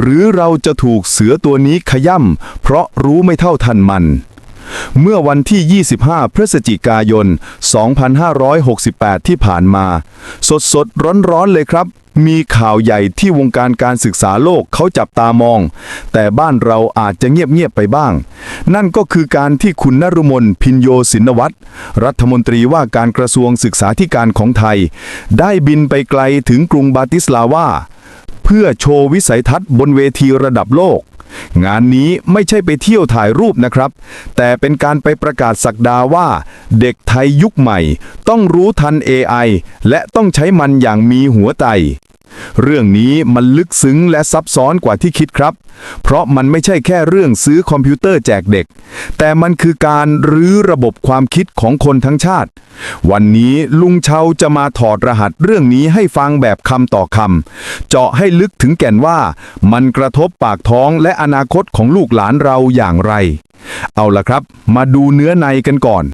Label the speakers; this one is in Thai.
Speaker 1: หรือเราจะถูกเสือตัวนี้ขย่ำเพราะรู้ไม่เท่าทันมัน เมื่อวันที่ 25 พฤศจิกายน 2568 ที่ผ่านมา สดสดร้อนร้อนๆเลยครับ มีข่าวใหญ่ที่วงการการศึกษาโลกเขาจับตามอง แต่บ้านเราอาจจะเงียบๆไปบ้าง นั่นก็คือการที่คุณนรุมนพินโยสินวัตรรัฐมนตรีว่าการกระทรวงศึกษาธิการของไทย ได้บินไปไกลถึงกรุงบาติสลาวา พื่อโชว์วิสัยทัศน์บนเวทีระดับโลก งานนี้ไม่ใช่ไปเที่ยวถ่ายรูปนะครับ แต่เป็นการไปประกาศสักดาว่า เด็กไทยยุคใหม่ ต้องรู้ทัน AI และต้องใช้มันอย่างมีหัวใจ เรื่องนี้มันลึกซึ้งและซับซ้อนกว่าที่คิดครับ เพราะมันไม่ใช่แค่เรื่องซื้อคอมพิวเตอร์แจกเด็ก แต่มันคือการรื้อระบบความคิดของคนทั้งชาติ วันนี้ลุงเชาจะมาถอดรหัสเรื่องนี้ให้ฟังแบบคำต่อคำเจาะให้ลึกถึงแก่นว่า มันกระทบปากท้องและอนาคตของลูกหลานเราอย่างไร เอาละครับ มาดูเนื้อในกันก่อน